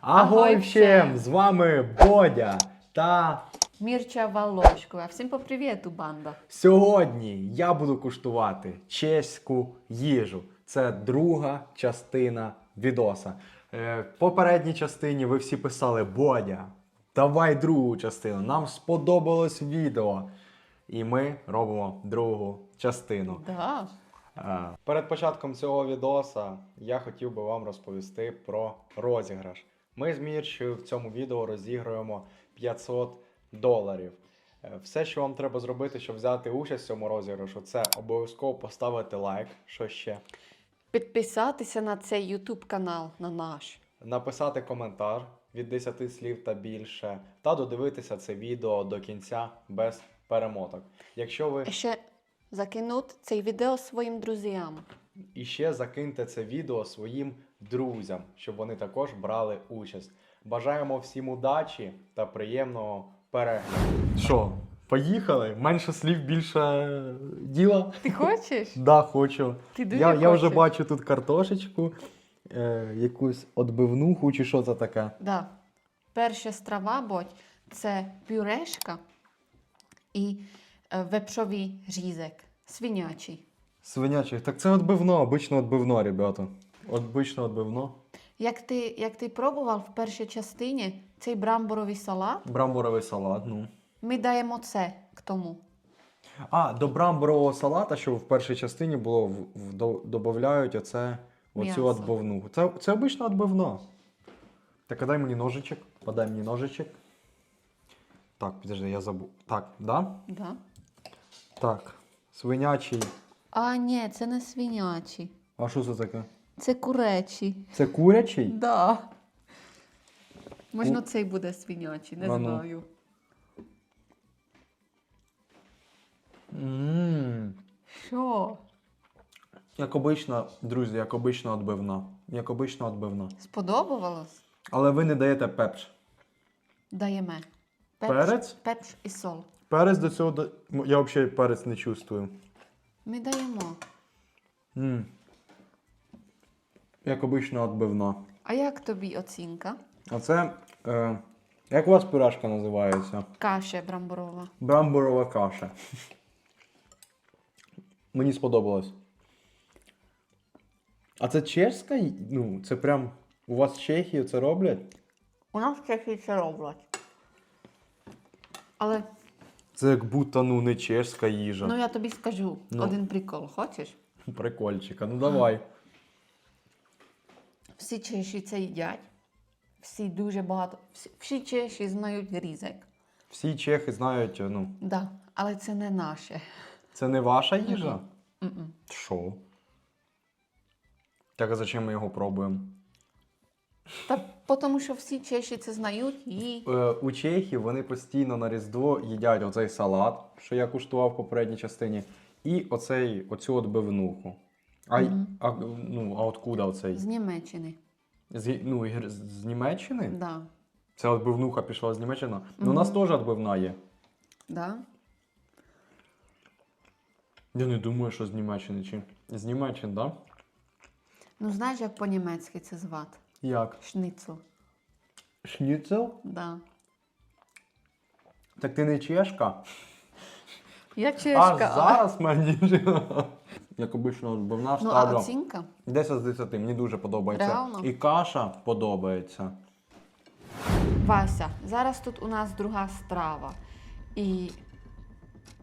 Агой всім! всім! З вами Бодя. Та Мірча Волошкова. Всім по привіту, банда. сьогодні я буду куштувати чеську їжу. Це друга частина відоса. Е, В попередній частині ви всі писали Бодя, давай другу частину. Нам сподобалось відео. І ми робимо другу частину. Да. Е, Перед початком цього відоса я хотів би вам розповісти про розіграш. Ми з Мірчою в цьому відео розіграємо 500 доларів. Е, Все, що вам треба зробити, щоб взяти участь в цьому розіграшу, це обов'язково поставити лайк, що ще, Підписатися на цей YouTube канал на наш. написати коментар від 10 слів та більше, та додивитися це відео до кінця без перемоток. Якщо ви ще закинути цей відео своїм друзям. І ще закиньте це відео своїм друзям, щоб вони також брали участь. Бажаємо всім удачі та приємного перегляду. Що, поїхали? Менше слів, більше діла? Ти хочеш? Да, хочу. Ти дуже Я, я вже хочеш. бачу тут картошечку, е, якусь отбивнуху, чи що це таке. Да. Перша страва, бодь, це пюрешка і е, вепшовий різик. Свинячий. Свинячий. Так це отбивно, обично отбивно, ребята. Обично отбивно. Як ти, як ти пробував в першій частині цей брамборовий салат, Брамборовий салат, ну. ми даємо це к тому. А, до брамборового салата, що в першій частині було, в, в, до, додають оце, оцю М'ясо. отбивну. Це, це обично отбивна. Так, а дай мені ножичок. Подай мені ножичок. Так, підожди, я забув. Так, да? Да? Так. Свинячий. А, ні, це не свинячий. А що це таке? Це куречий. Це курячий? Да. Можно Ну, цей буде свинячий, не а ну. знаю. Ммм. Що? Як обично, друзі, як обично отбивна. Як обично отбивна. Сподобалось? Але ви не даєте пепч. Даємо. Перець? Пепш і сол. Перець до цього. до- Я взагалі перець не чувствую. Ми даємо. М. Як обично отбивна. А як тобі оцінка? А це. Е, як у вас пюрешка називається? Каша брамборова. Брамборова каша. Мені сподобалось. А це чешська? Ну, це прям. У вас в Чехії це роблять? У нас в Чехії це роблять. Але Це як будто ну не чешська їжа. ну я тобі скажу Ну. один прикол, хочеш? Прикольчика. Ну давай. Всі чеші це їдять. Всі дуже багато. Всі, всі чеші знають різик. Всі чехи знають, ну, Да. Але це не наше. це не ваша їжа? М-м. Що? Так а зачем ми його пробуємо? Та тому що всі чеші це знають і. Е, у Чехії вони постійно на Різдво їдять оцей салат, що я куштував в попередній частині, і оцей, оцю отбивнуху. А, Мгм. а, ну, а откуда оцей? З Німеччини. З, ну, ігр- з, з Німеччини? Да. Ця отбивнуха пішла з Німеччини? Ну, у нас теж отбивна є. Да? Я не думаю, що з Німеччини чи. З Німеччини, так? Да? Ну знаєш, як по-німецьки це звати? Як? Шницл. Шніцел? Да. Так ти не чешка? Я А зараз мені. Як обично отбивна Ну, а оцінка? 10 з 10, мені дуже подобається. Реально? І каша подобається. Вася, зараз тут у нас друга страва. І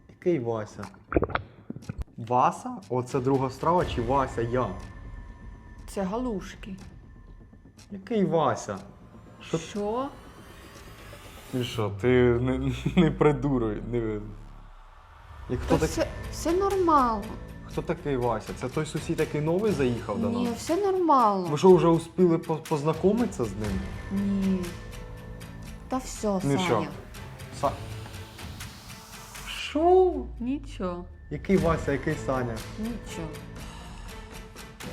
Який Вася? Васа? Оце друга страва чи Вася я? це галушки. Який Вася? Що Що? ти що? Ти не, не придуруй. Не... І хто, Та так... все, все нормально. Хто такий Вася? Це той сусід, який новий заїхав до нас? Ні, все нормально. Ви що, вже успіли по- познайомитися з ним? Ні. Та все, Ну Саня. що? Са... Що? Нічого, Який Вася, який Саня? нічого.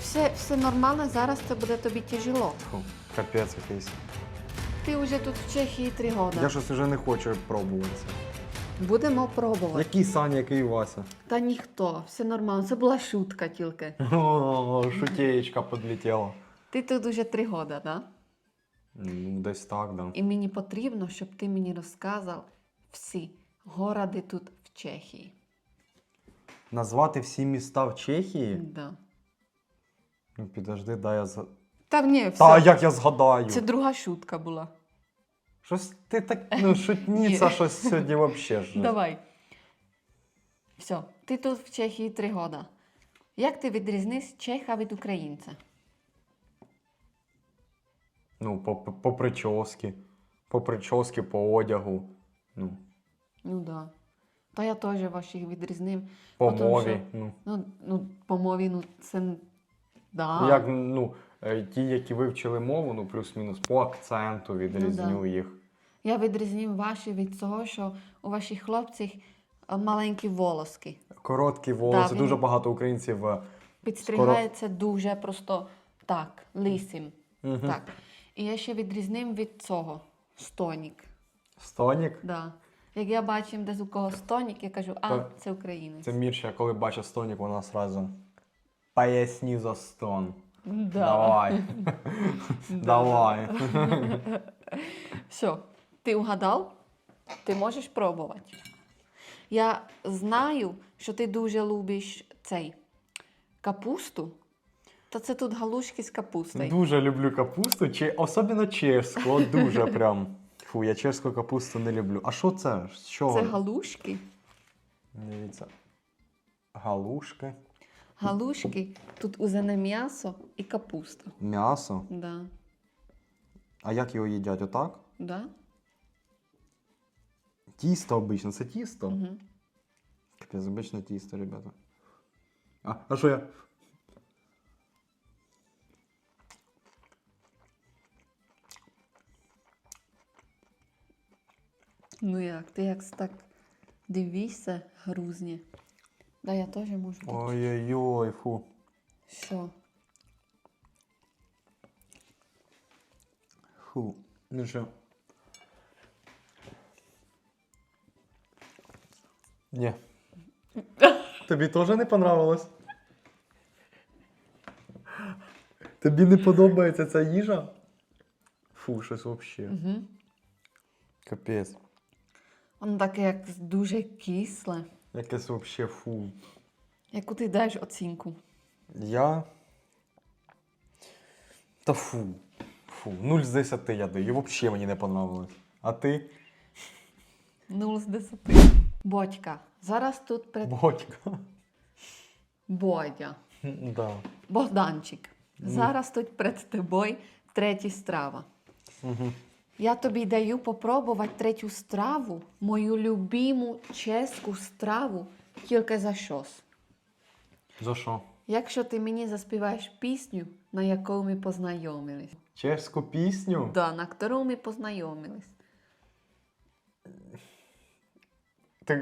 Все, все нормально, зараз це буде тобі тяжело. Фу, капець якийсь. Ти вже тут в Чехії три роки. Я щось вже не хочу пробувати це. Будемо пробувати. Який Саня, який Вася? Та ніхто, все нормально. Це була шутка тільки. О, шутеечка подлетела. Ти тут уже три роки, да? Ну, десь так, да. І мені потрібно, щоб ти мені розказав всі городи тут в Чехії. Назвати всі міста в Чехії? Да. Ну, підожди, дай я за. Та ні, все. Та як я згадаю? Це друга шутка була. Щось ти так, ну, шутніця, щось сьогодні взагалі ж. Давай. Все, ти тут в Чехії три года. Як ти відрізниш чеха від українця? Ну, по, по, по прически, по прически, по одягу, ну, Ну да. Та я теж ваших відрізнив. по Потому мові. що- Ну. Ну, ну, по мові, ну це. н- Да. Як, ну, ті, які вивчили мову, ну, плюс-мінус, по акценту відрізню Ну, да. їх. Я відрізнив ваші від того, що у ваших хлопців е, маленькі волоски. Короткі волоси, він- дуже багато українців. е, Підстрігається дуже просто так, лисим. Мгм. Так. І я ще відрізнив від цього стонік. Стонік. Да. Як я бачу десь у кого стонік, я кажу, а, Та- це українець. Це Мірша, коли бачить стонік, вона сразу поясні за стон. Да. Давай. Давай. Все, ти угадав? Ти можеш пробувати. Я знаю, що ти дуже любиш цей капусту. Та це тут галушки з капустою. Дуже люблю капусту, чи особливо чешську. От дуже прям. Фу, я чешську капусту не люблю. А що це? Чого? Це галушки. Дивіться. Галушки. Галушки, тут узене м'ясо і капуста. М'ясо. Да. А як його їдять? Отак? Да? Тісто обично, це тісто. Угу. Капець, обичне тісто, ребята. А, а що я? Ну як, ти як так дивишся, грузні. Да, я теж можу. тут. Ой-ой-ой, фу. Що? Фу. Ну що? Ні. Тобі теж не понравилось? Тобі не подобається ця їжа? Фу, щось взагалі. Угу. Капець. Воно таке як дуже кисле. Якесь взагалі фу. Яку ти даєш оцінку? Я. Та фу. Фу. 0 з 10 я даю. Взагалі мені не понравилось. А ти? 0 з 10. Бодька. Зараз тут перед Бодька. Бодя. Да. Богданчик. Зараз тут перед тобою третя страва. Угу. Я тобі даю попробувати третю страву, мою любиму чеську страву, тільки за щось. За що? Якщо ти мені заспіваєш пісню, на яку ми познайомились. Чешську пісню? Да, на яку ми познайомились. Так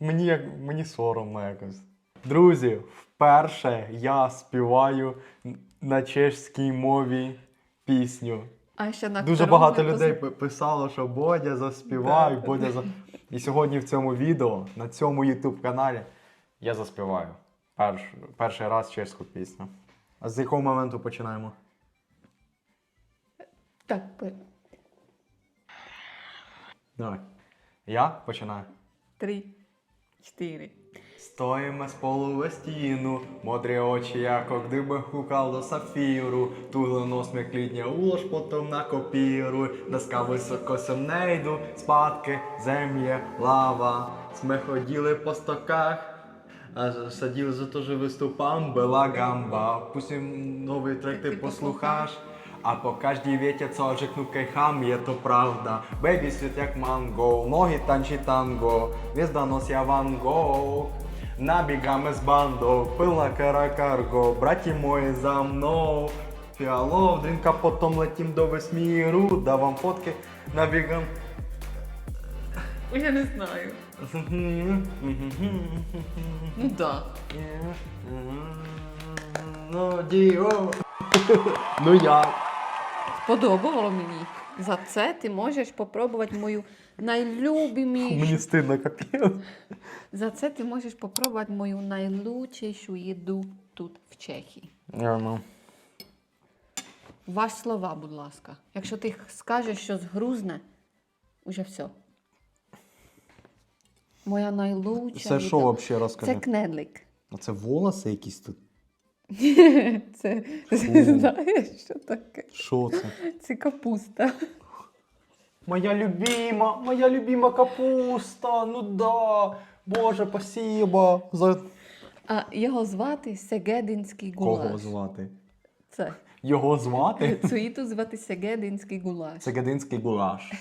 мені як мені соромно якось. Друзі, вперше я співаю на чешській мові пісню. А ще на Дуже багато ми людей писало, що Бодя заспівай, Да. Бодя за. І сьогодні в цьому відео, на цьому YouTube каналі, я заспіваю перш, перший раз чеську пісню. А з якого моменту починаємо? Так, Давай. Я починаю. три, чотири. Стоїмо з полу стіну, модрі очі, яко гdyby хукал до сафіру, тугло нос м'яклідня улож, потом накопіруй, доска високо сем не йду, спадки, земля, лава, ми ходили по стоках, а садили за то, що виступам була гамба, пустим новий трек Ти послухаш, а по кожній віті, kejcham, je to prawda. Baby świat jak mango, nogi tańczy tango, gwiazda nos ja Van Gogh. Nabiegamy z bandą, pełna kara cargo, braci moje za mną. Фіалов, дрінка, потом летім до весміру, дав вам фотки, набігам. Я не знаю. Ну да. Ну, діо. Ну я. Подобало мені. За це ти можеш попробувати мою найлюбімішу. Мені стидно капець. За це ти можеш попробувати мою найлучшішу їду тут в Чехії. Я ну. Ваш слова, будь ласка. Якщо ти скажеш щось грузне, уже все. Моя найлучша. Це що їда. взагалі розкажи? Це кнедлик. А це волоси якісь тут? Це знаєш, що таке? Що це? Це капуста. Моя любима, моя любима капуста. Ну да. Боже, спасибо. За А його звати Сегединський гулаш. кого звати? Це. Його звати? Цуїту звати Сегединський гулаш. Це гадинський гулаш.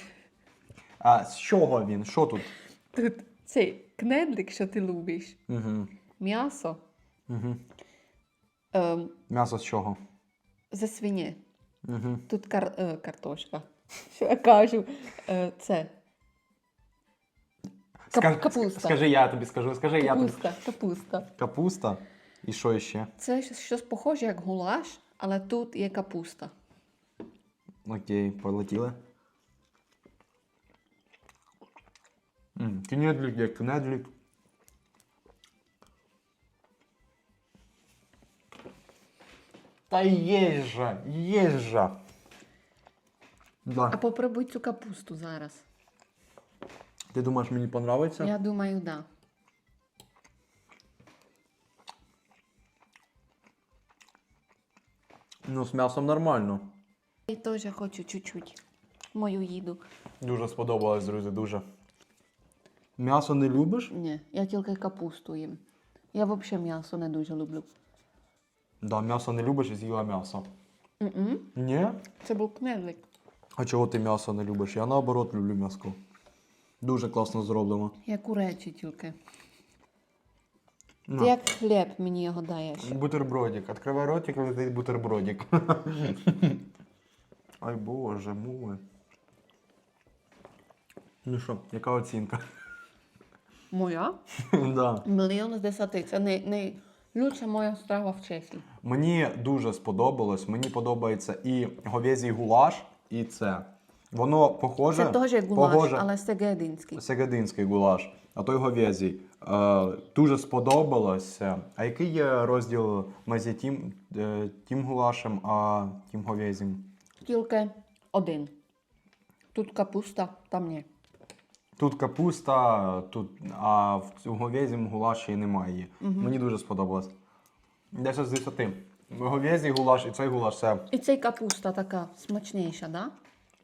А з чого він? Що тут? Тут цей кнедлик, що ти любиш, Угу. м'ясо Угу. Ем, М'ясо з чого? за свині. Угу. Тут кар, е, картошка. Що я кажу? Е, це. Кап- капуста. Скажи, я тобі скажу. Скажи, я тобі. Капуста, капуста. Капуста. І що ще? Це щось- щось похоже, як гулаш, але тут є капуста. Окей, полетіли. М, як кнедлік. Та є же, є же. А Да. попробуй цю капусту зараз. Ти думаєш, мені понравиться? Я думаю, да. Ну, з м'ясом нормально. Я теж хочу чуть-чуть мою їду. Дуже сподобалось, друзі, дуже. М'ясо не любиш? Ні, я тільки капусту їм. Я взагалі м'ясо не дуже люблю. Да, м'ясо не любиш і з'їла м'ясо. М-м. Ні? Це був кнедлик. А чого ти м'ясо не любиш? Я наоборот люблю м'яско. Дуже класно зроблено. Я куречі тільки. На. Ти як хліб мені його даєш. Бутербродик. Откривай ротик, летить бутербродик. Ай боже мой. Ну що, яка оцінка? Моя? да. Мільйон з десяти. Це не, не лучша моя страва в Чехії. Мені дуже сподобалось. Мені подобається і говязій гулаш, і це. Воно похоже. Це теж гулаш, похоже, але сегединський. Сегединський гулаш, а той говязій. Е, дуже сподобалося. А який є розділ між тим, е, тим гулашем, а тим говязім? Тільки один. Тут капуста, там ні. Тут капуста, тут, а в цьому говязім гулаші немає. Мені дуже сподобалось. 10 з 10. Говязій гулаш і цей гулаш це. І цей капуста така смачніша, да?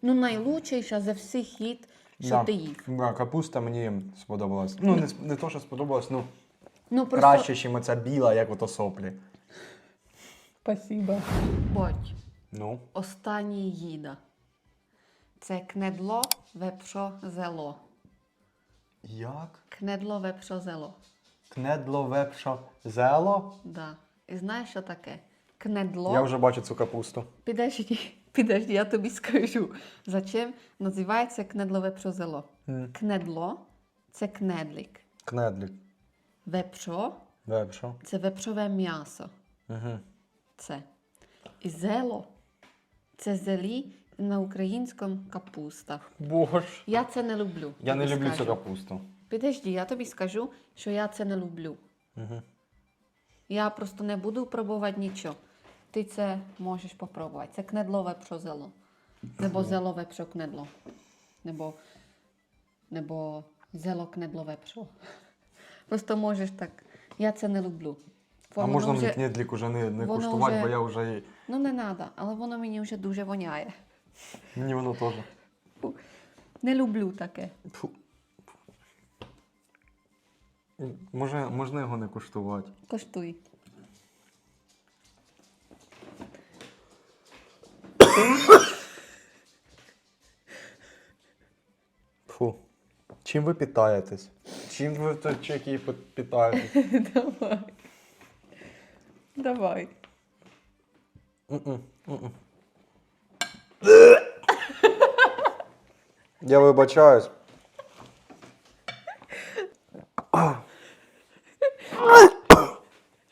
Ну, найлучшіша за всіх їд, що да, ти їв. Да, капуста мені сподобалась. Ну, не, не то, що сподобалось, ну Ну, просто... краще, ніж оця біла, як ото соплі. Спасибо. Будь. Ну. Останній їда. Це кнедло вепшо зело. Як? Кнедло вепшо зело. Кнедло вепша зело? Да. І знаєш, що таке? Кнедло. Я вже бачу цю капусту. Підожди, підожди, я тобі скажу. Зачем називається кнедло вепшо зело? М. Кнедло це кнедлик. Кнедлік. Вепшо Вепша. це вепшове м'ясо. Угу. Це. І зело це зелі на українському капуста. Боже. Я це не люблю. Я не люблю цю капусту. Підожди, я тобі скажу, що я це не люблю. Угу. Я просто не буду пробувати нічого. Ти це можеш попробувати. Це кнедлове пшозело. Небо зелове пшо кнедло. Небо, небо зело кнедлове пшо. Просто можеш так. Я це не люблю. А Воно можна мені кнедлік уже не, не куштувати, вже- бо я вже. Ну не треба, але воно мені вже дуже воняє. Мені воно теж. Не люблю таке. Фу. Може, можна його не куштувати. Коштуй. Фу. Чим ви питаєтесь? Чим ви в чеки питаєтесь? Давай. Давай. М-м, м-м. Я вибачаюсь.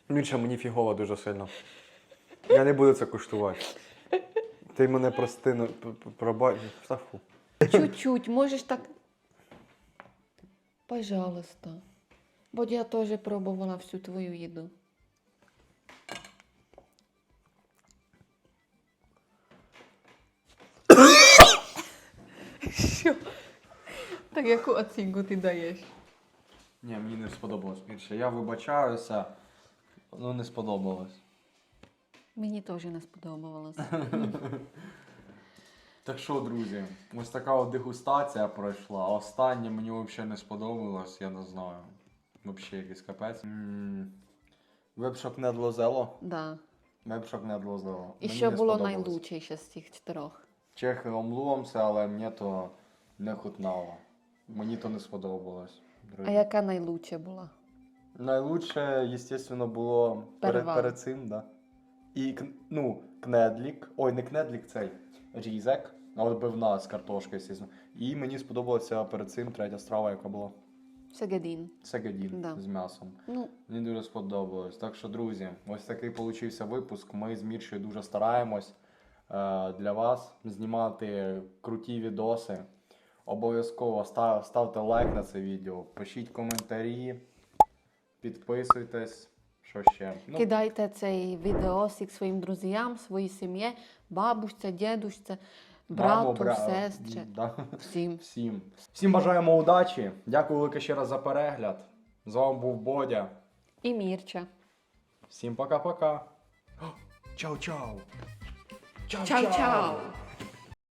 Міша, мені фігово дуже сильно. Я не буду це куштувати. Ти мене прости, ну, п- п- пробач. Та фу. Чуть-чуть, можеш так. Пожалуйста. Бо я теж пробувала всю твою їду. Так яку оцінку ти даєш? Ні, мені не сподобалось більше. Я вибачаюся, ну не сподобалось. Мені теж не сподобалось. Так що, друзі, ось така от дегустація пройшла. Останнє мені взагалі не сподобалось, я не знаю. Взагалі якийсь капець. М, Ви не длозело? Да. Щоб не длозело. І Мені що було найлучше ще з цих чотирьох? Чехи омлуємося, але мені то не хутнало. Мені то не сподобалось. друзі. А яка найлучше була? Найлучше, звісно, було перед, перед цим, да. І кн- ну, кнедлік. Ой, не кнедлік, цей різек. А от бивна з картошки, звісно. І мені сподобалася перед цим третя страва, яка була. Сегедін. Сегедін Да. з м'ясом. Ну, Мені дуже сподобалось. Так що, друзі, ось такий получився випуск. Ми з Міршею дуже стараємось е, для вас знімати круті відоси. Обов'язково став, ставте лайк на це відео, пишіть коментарі, підписуйтесь. Що ще? Ну, кидайте цей відеосик своїм друзям, своїй сім'ї, бабусі, дідусі, брату, бра- сестрі, Да. всім. Всім. Всім бажаємо удачі. Дякую велике ще раз за перегляд. З вами був Бодя. І Мірча. Всім пока-пока. Чао-чао. Чао-чао!